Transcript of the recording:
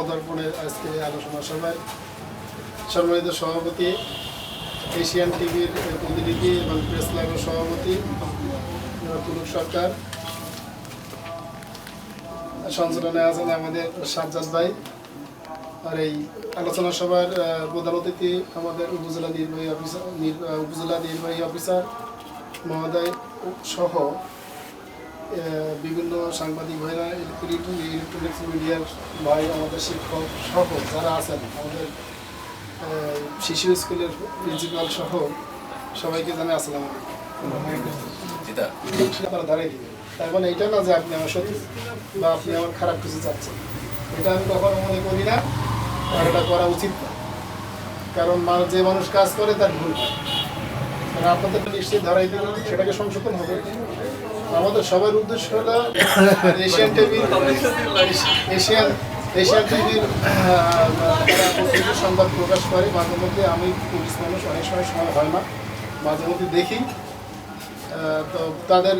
পদার্পণের আজকে আলোচনা সভায় সম্মানিত সভাপতি, এশিয়ান টিভির প্রতিনিধি এবং প্রেস ক্লাবের সভাপতি সরকার, সঞ্চালনে আছেন আমাদের সাজ্জাদ ভাই। আর এই আলোচনা সভার প্রধান অতিথি আমাদের উপজেলা নির্বাহী অফিসার উপজেলা নির্বাহী অফিসার মহোদয় সহ বিভিন্ন সাংবাদিক ভাইরা ইলেকট্রনিক ইলেকট্রনিক্স মিডিয়ার ভাই আমাদের শিক্ষক সহ যারা আছেন আমাদের শিশু স্কুলের প্রিন্সিপাল সহ সবাইকে জানাই আসসালাম আপনারা দাঁড়িয়ে দিবেন তার মানে এটা না যে আপনি আমার শত্রু বা আপনি আমার খারাপ কিছু চাচ্ছেন। এটা আমি কখনো মনে করি না আর এটা করা উচিত না। কারণ যে মানুষ কাজ করে তার ভুল। আপনাদের নিশ্চয়ই ধরাই দিল সেটাকে সংশোধন হবে। আমাদের সবার উদ্দেশ্য হলো এশিয়ান টিভির এশিয়ান এশিয়ান টিভির সংবাদ প্রকাশ করে। মাঝে মধ্যে আমি পুলিশ মানুষ, অনেক সময় সময় হয় না। মাঝে মধ্যে দেখি। তো তাদের